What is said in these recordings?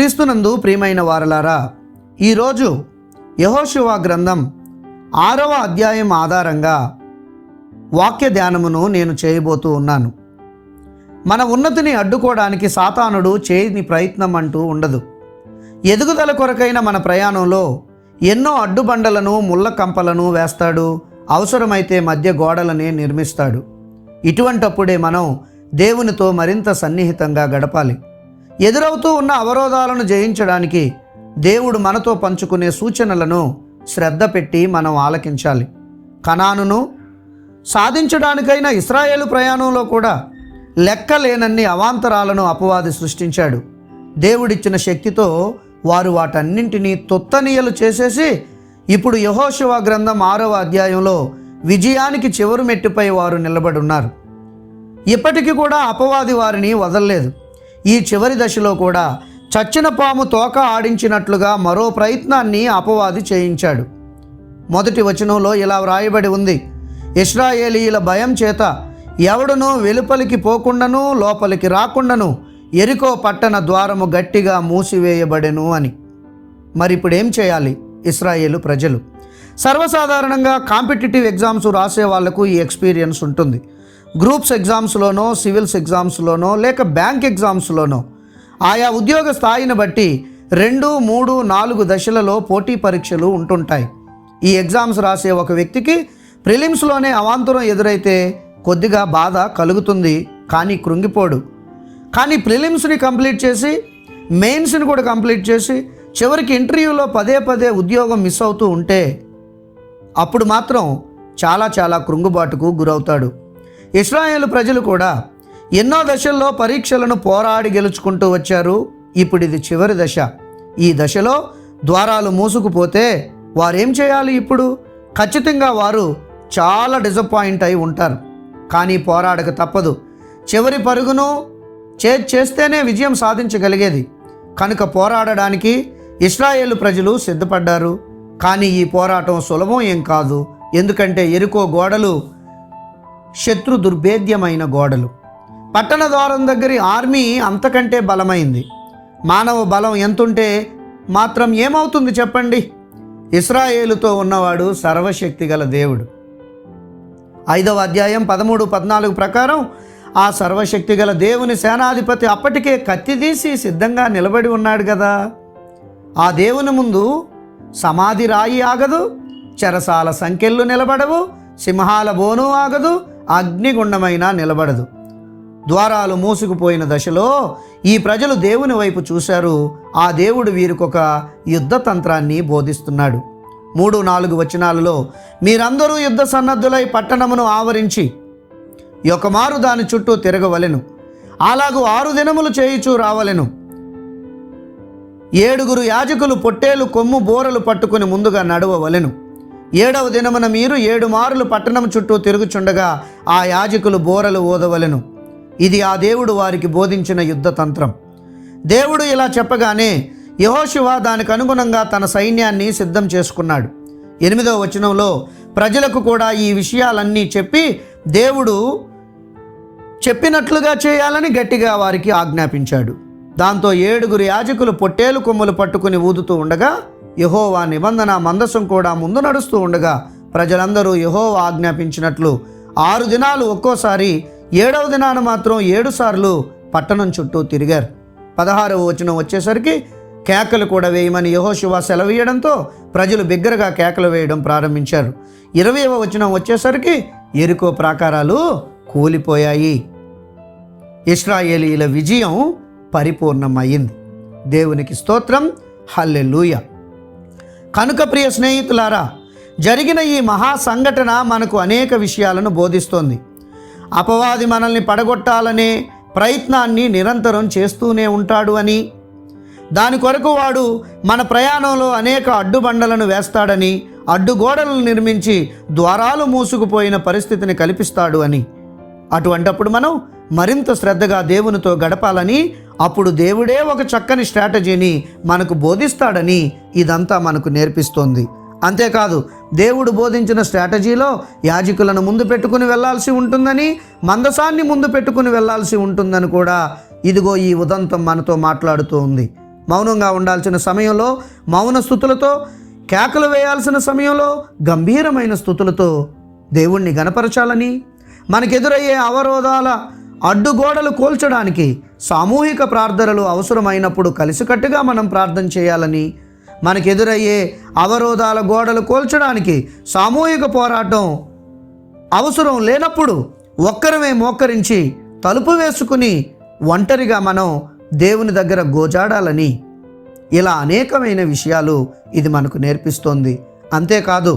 క్రీస్తునందు ప్రియమైన వారలారా ఈరోజు యహోశివ గ్రంథం ఆరవ అధ్యాయం ఆధారంగా వాక్య ధ్యానమును నేను చేయబోతూ ఉన్నాను. మన ఉన్నతిని అడ్డుకోవడానికి సాతానుడు చేయని ప్రయత్నం అంటూ ఉండదు. ఎదుగుదల కొరకైన మన ప్రయాణంలో ఎన్నో అడ్డుబండలను ముళ్ళ కంపలను వేస్తాడు అవసరమైతే మధ్య గోడలని నిర్మిస్తాడు. ఇటువంటప్పుడే మనం దేవునితో మరింత సన్నిహితంగా గడపాలి. ఎదురవుతూ ఉన్న అవరోధాలను జయించడానికి దేవుడు మనతో పంచుకునే సూచనలను శ్రద్ధ పెట్టి మనం ఆలకించాలి. కణానును సాధించడానికైన ఇస్రాయేలు ప్రయాణంలో కూడా లెక్కలేనన్ని అవాంతరాలను అపవాది సృష్టించాడు. దేవుడిచ్చిన శక్తితో వారు వాటన్నింటినీ తొత్తనీయలు చేసేసి ఇప్పుడు యహోశివ గ్రంథం ఆరవ అధ్యాయంలో విజయానికి చివరి మెట్టుపై వారు నిలబడి ఉన్నారు. ఇప్పటికీ కూడా అపవాది వారిని వదలలేదు. ఈ చివరి దశలో కూడా చచ్చిన పాము తోక ఆడించినట్లుగా మరో ప్రయత్నాన్ని అపవాది చేయించాడు. మొదటి వచనంలో ఇలా వ్రాయబడి ఉంది ఇస్రాయేలీల భయం చేత ఎవడునూ వెలుపలికి పోకుండాను లోపలికి రాకుండాను ఎరికో పట్టణ ద్వారము గట్టిగా మూసివేయబడెను అని. మరి ఇప్పుడు ఏం చేయాలి ఇస్రాయేలు ప్రజలు? సర్వసాధారణంగా కాంపిటేటివ్ ఎగ్జామ్స్ రాసే వాళ్ళకు ఈ ఎక్స్పీరియన్స్ ఉంటుంది. గ్రూప్స్ ఎగ్జామ్స్లోనో సివిల్స్ ఎగ్జామ్స్లోనో లేక బ్యాంక్ ఎగ్జామ్స్లోనో ఆయా ఉద్యోగ స్థాయిని బట్టి రెండు మూడు నాలుగు దశలలో పోటీ పరీక్షలు ఉంటుంటాయి. ఈ ఎగ్జామ్స్ రాసే ఒక వ్యక్తికి ప్రిలిమ్స్లోనే అవాంతరం ఎదురైతే కొద్దిగా బాధ కలుగుతుంది కానీ కృంగిపోడు. కానీ ప్రిలిమ్స్ని కంప్లీట్ చేసి మెయిన్స్ని కూడా కంప్లీట్ చేసి చివరికి ఇంటర్వ్యూలో పదే పదే ఉద్యోగం మిస్ అవుతూ ఉంటే అప్పుడు మాత్రం చాలా చాలా కృంగుబాటుకు గురవుతాడు. ఇస్రాయేల్ ప్రజలు కూడా ఎన్నో దశల్లో పరీక్షలను పోరాడి గెలుచుకుంటూ వచ్చారు. ఇప్పుడు ఇది చివరి దశ. ఈ దశలో ద్వారాలు మూసుకుపోతే వారేం చేయాలి ఇప్పుడు? ఖచ్చితంగా వారు చాలా డిసప్పాయింట్ అయి ఉంటారు. కానీ పోరాడక తప్పదు. చివరి పరుగును చే చేస్తేనే విజయం సాధించగలిగేది. కనుక పోరాడడానికి ఇస్రాయేల్ ప్రజలు సిద్ధపడ్డారు. కానీ ఈ పోరాటం సులభం ఏం కాదు. ఎందుకంటే ఎరుకో గోడలు శత్రు దుర్భేద్యమైన గోడలు. పట్టణ ద్వారం దగ్గరి ఆర్మీ అంతకంటే బలమైంది. మానవ బలం ఎంతుంటే మాత్రం ఏమవుతుంది చెప్పండి? ఇస్రాయేలుతో ఉన్నవాడు సర్వశక్తి గల దేవుడు. ఐదవ అధ్యాయం పదమూడు పద్నాలుగు ప్రకారం ఆ సర్వశక్తి గల దేవుని సేనాధిపతి అప్పటికే కత్తి తీసి సిద్ధంగా నిలబడి ఉన్నాడు కదా ఆ దేవుని ముందు సమాధి రాయి ఆగదు చెరసాల సంఖ్యలు నిలబడవు సింహాల బోను ఆగదు అగ్నిగుండమైన నిలబడదు. ద్వారాలు మూసుకుపోయిన దశలో ఈ ప్రజలు దేవుని వైపు చూశారు. ఆ దేవుడు వీరికొక యుద్ధ తంత్రాన్ని బోధిస్తున్నాడు. మూడు నాలుగు వచనాలలో మీరందరూ యుద్ధ సన్నద్ధులై పట్టణమును ఆవరించి ఒకమారు దాని చుట్టూ తిరగవలెను. అలాగూ ఆరు దినములు చేయుచూ రావలెను. ఏడుగురు యాజకులు పొట్టేలు కొమ్ము బోరలు పట్టుకుని ముందుగా నడవవలెను. ఏడవ దినమున మీరు ఏడు మార్లు పట్టణం చుట్టూ తిరుగుచుండగా ఆ యాజకులు బోరలు ఓదవలను ఇది ఆ దేవుడు వారికి బోధించిన యుద్ధ తంత్రం. దేవుడు ఇలా చెప్పగానే యహోశివ దానికి అనుగుణంగా తన సైన్యాన్ని సిద్ధం చేసుకున్నాడు. ఎనిమిదవ వచనంలో ప్రజలకు కూడా ఈ విషయాలన్నీ చెప్పి దేవుడు చెప్పినట్లుగా చేయాలని గట్టిగా వారికి ఆజ్ఞాపించాడు. దాంతో ఏడుగురు యాజకులు పొట్టేలు కొమ్ములు పట్టుకుని ఊదుతూ ఉండగా యహోవా నిబంధన మందసం కూడా ముందు నడుస్తూ ఉండగా ప్రజలందరూ యహోవా ఆజ్ఞాపించినట్లు ఆరు దినాలు ఒక్కోసారి ఏడవ దినాన మాత్రం ఏడు సార్లు పట్టణం చుట్టూ తిరిగారు. పదహారవ వచనం వచ్చేసరికి కేకలు కూడా వేయమని యహోశివ సెలవేయడంతో ప్రజలు బిగ్గరగా కేకలు వేయడం ప్రారంభించారు. ఇరవైవ వచనం వచ్చేసరికి ఎరుకో ప్రాకారాలు కూలిపోయాయి. ఇస్రాయేలీల విజయం పరిపూర్ణమైంది. దేవునికి స్తోత్రం. హల్లెలూయ. కనుక ప్రియ స్నేహితులారా జరిగిన ఈ మహా సంఘటన మనకు అనేక విషయాలను బోధిస్తోంది. అపవాది మనల్ని పడగొట్టాలనే ప్రయత్నాన్ని నిరంతరం చేస్తూనే ఉంటాడు అని దాని కొరకు వాడు మన ప్రయాణంలో అనేక అడ్డుబండలను వేస్తాడని అడ్డుగోడలను నిర్మించి ద్వారాలు మూసుకుపోయిన పరిస్థితిని కల్పిస్తాడు అని. అటువంటప్పుడు మనం మరింత శ్రద్ధగా దేవునితో గడపాలని అప్పుడు దేవుడే ఒక చక్కని స్ట్రాటజీని మనకు బోధిస్తాడని ఇదంతా మనకు నేర్పిస్తోంది. అంతేకాదు దేవుడు బోధించిన స్ట్రాటజీలో యాజకులను ముందు పెట్టుకుని వెళ్ళాల్సి ఉంటుందని మందసాన్ని ముందు పెట్టుకుని వెళ్ళాల్సి ఉంటుందని కూడా ఇదిగో ఈ ఉదంతం మనతో మాట్లాడుతూ ఉంది. మౌనంగా ఉండాల్సిన సమయంలో మౌన స్థుతులతో కేకలు వేయాల్సిన సమయంలో గంభీరమైన స్థుతులతో దేవుణ్ణి గనపరచాలని మనకెదురయ్యే అవరోధాల అడ్డుగోడలు కోల్చడానికి సామూహిక ప్రార్థనలు అవసరమైనప్పుడు కలిసికట్టుగా మనం ప్రార్థన చేయాలని మనకెదురయ్యే అవరోధాల గోడలు కోల్చడానికి సామూహిక పోరాటం అవసరం లేనప్పుడు ఒక్కరమే మోకరించి తలుపు వేసుకుని ఒంటరిగా మనం దేవుని దగ్గర గోజాడాలని. ఇలా అనేకమైన విషయాలు ఇది మనకు నేర్పిస్తోంది. అంతేకాదు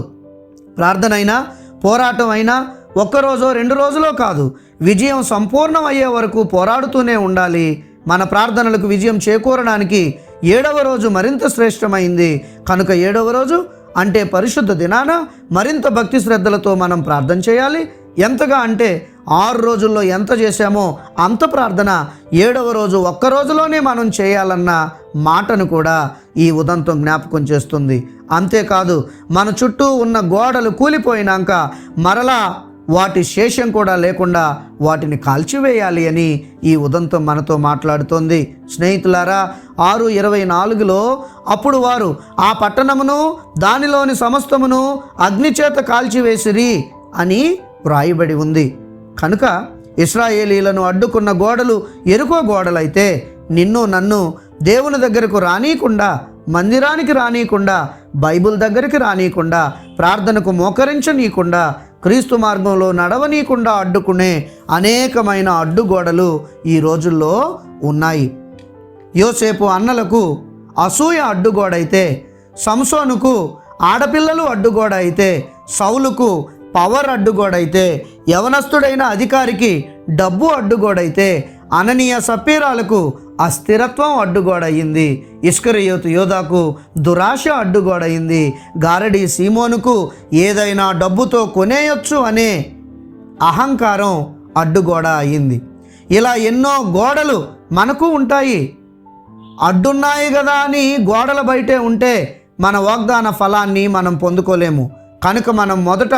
ప్రార్థన అయినా పోరాటం అయినా ఒక్కరోజో రెండు రోజులో కాదు. విజయం సంపూర్ణం అయ్యే వరకు పోరాడుతూనే ఉండాలి. మన ప్రార్థనలకు విజయం చేకూరడానికి ఏడవ రోజు మరింత శ్రేష్టమైంది. కనుక ఏడవ రోజు అంటే పరిశుద్ధ దినాన మరింత భక్తి శ్రద్ధలతో మనం ప్రార్థన చేయాలి. ఎంతగా అంటే ఆరు రోజుల్లో ఎంత చేశామో అంత ప్రార్థన ఏడవ రోజు ఒక్క రోజులోనే మనం చేయాలన్న మాటను కూడా ఈ ఉదంతం జ్ఞాపకం చేస్తుంది. అంతేకాదు మన చుట్టూ ఉన్న గోడలు కూలిపోయినాక మరలా వాటి శేషం కూడా లేకుండా వాటిని కాల్చివేయాలి అని ఈ ఉదంతం మనతో మాట్లాడుతోంది. స్నేహితులారా ఆరు ఇరవై నాలుగులో అప్పుడు వారు ఆ పట్టణమును దానిలోని సమస్తమును అగ్నిచేత కాల్చివేసిరి అని వ్రాయబడి ఉంది. కనుక ఇస్రాయేలీలను అడ్డుకున్న గోడలు ఎరుకో గోడలైతే నిన్ను నన్ను దేవుని దగ్గరకు రానీయకుండా మందిరానికి రానీయకుండా బైబిల్ దగ్గరికి రానీయకుండా ప్రార్థనకు మోకరించనీయకుండా క్రీస్తు మార్గంలో నడవనీయకుండా అడ్డుకునే అనేకమైన అడ్డుగోడలు ఈ రోజుల్లో ఉన్నాయి. యోసేపు అన్నలకు అసూయ అడ్డుగోడైతే సంసోనుకు ఆడపిల్లలు అడ్డుగోడ అయితే సౌలుకు పవర్ అడ్డుగోడైతే యవనస్తుడైన అధికారికి డబ్బు అడ్డుగోడైతే అననీయ సపీరాలకు అస్థిరత్వం అడ్డుగోడయింది. ఇస్కరియోతు యోధాకు దురాశ అడ్డుగోడయింది. గారడి సీమోనుకు ఏదైనా డబ్బుతో కొనేయొచ్చు అనే అహంకారం అడ్డుగోడ అయింది. ఇలా ఎన్నో గోడలు మనకు ఉంటాయి. అడ్డున్నాయి కదా అని గోడల బయటే ఉంటే మన వాగ్దాన ఫలాన్ని మనం పొందుకోలేము. కనుక మనం మొదట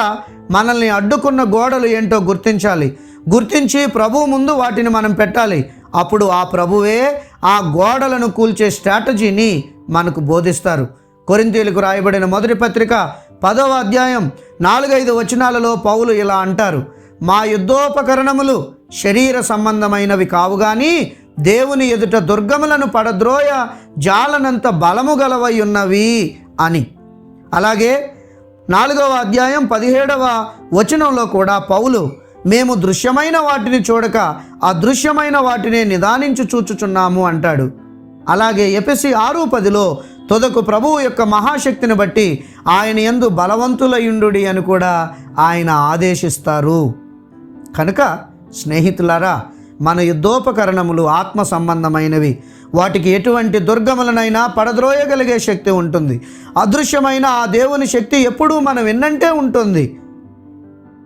మనల్ని అడ్డుకున్న గోడలు ఏంటో గుర్తించాలి. గుర్తించి ప్రభువు ముందు వాటిని మనం పెట్టాలి. అప్పుడు ఆ ప్రభువే ఆ గోడలను కూల్చే స్ట్రాటజీని మనకు బోధిస్తారు. కొరింతీలకు రాయబడిన మొదటి పత్రిక పదవ అధ్యాయం నాలుగైదు వచనాలలో పౌలు ఇలా అంటారు. మా యుద్ధోపకరణములు శరీర సంబంధమైనవి కావు కానీ దేవుని ఎదుట దుర్గములను పడద్రోయ జాలనంత బలము గలవై ఉన్నవి అని. అలాగే నాలుగవ అధ్యాయం పదిహేడవ వచనంలో కూడా పౌలు మేము దృశ్యమైన వాటిని చూడక అదృశ్యమైన వాటిని నిదానించి చూచుచున్నాము అంటాడు. అలాగే ఎపిసి ఆరు పదిలో తొదకు ప్రభువు యొక్క మహాశక్తిని బట్టి ఆయన ఎందు బలవంతులయుండు అని కూడా ఆయన ఆదేశిస్తారు. కనుక స్నేహితులారా మన యుద్ధోపకరణములు ఆత్మ సంబంధమైనవి. వాటికి ఎటువంటి దుర్గములనైనా పడద్రోయగలిగే శక్తి ఉంటుంది. అదృశ్యమైన ఆ దేవుని శక్తి ఎప్పుడూ మనం విన్నంటే ఉంటుంది.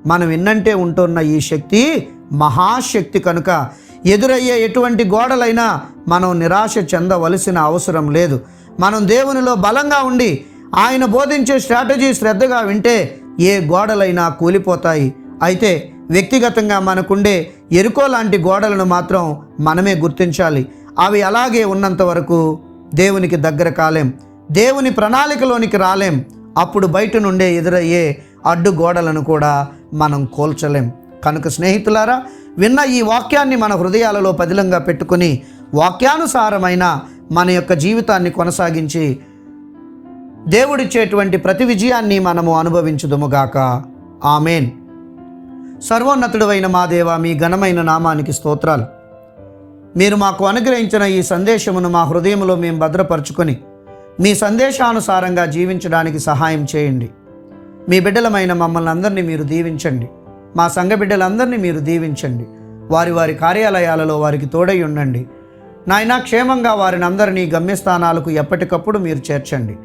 మనం ఎన్నంటే ఉంటున్న ఈ శక్తి మహాశక్తి కనుక ఎదురయ్యే ఎటువంటి గోడలైనా మనం నిరాశ చెందవలసిన అవసరం లేదు. మనం దేవునిలో బలంగా ఉండి ఆయన బోధించే స్ట్రాటజీ శ్రద్ధగా వింటే ఏ గోడలైనా కూలిపోతాయి. అయితే వ్యక్తిగతంగా మనకుండే ఎరుకో లాంటి గోడలను మాత్రం మనమే గుర్తించాలి. అవి అలాగే ఉన్నంత వరకు దేవునికి దగ్గర కాలేం. దేవుని ప్రణాళికలోనికి రాలేం. అప్పుడు బయట నుండే ఎదురయ్యే అడ్డు గోడలను కూడా మనం కోల్చలేం. కనుక స్నేహితులారా విన్న ఈ వాక్యాన్ని మన హృదయాలలో పదిలంగా పెట్టుకుని వాక్యానుసారమైన మన యొక్క జీవితాన్ని కొనసాగించి దేవుడిచ్చేటువంటి ప్రతి విజయాన్ని మనము అనుభవించుదుముగాక. ఆమెన్. సర్వోన్నతుడైన మా దేవ మీ ఘనమైన నామానికి స్తోత్రాలు. మీరు మాకు అనుగ్రహించిన ఈ సందేశమును మా హృదయంలో మేము భద్రపరుచుకొని మీ సందేశానుసారంగా జీవించడానికి సహాయం చేయండి. మీ బిడ్డలమైన మమ్మల్ని అందరినీ మీరు దీవించండి. మా సంఘ బిడ్డలందరినీ మీరు దీవించండి. వారి వారి కార్యాలయాలలో వారికి తోడై ఉండండి. నాయనా క్షేమంగా వారిని అందరినీ గమ్యస్థానాలకు ఎప్పటికప్పుడు మీరు చేర్చండి.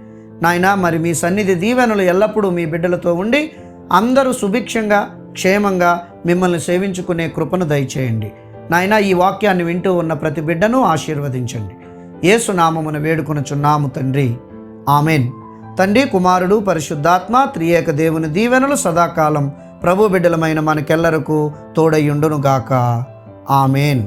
నాయనా మరి మీ సన్నిధి దీవెనలు ఎల్లప్పుడూ మీ బిడ్డలతో ఉండి అందరూ సుభిక్షంగా క్షేమంగా మిమ్మల్ని సేవించుకునే కృపను దయచేయండి. నాయనా ఈ వాక్యాన్ని వింటూ ఉన్న ప్రతి బిడ్డను ఆశీర్వదించండి. ఏసునామమును నామమున వేడుకొనుచున్నాము తండ్రి. ఆమెన్. తండ్రి కుమారుడు పరిశుద్ధాత్మ త్రియేక దేవుని దీవెనలు సదాకాలం ప్రభు బిడ్డలమైన మనకెల్లరకు తోడయుండునుగాక ఆమెన్.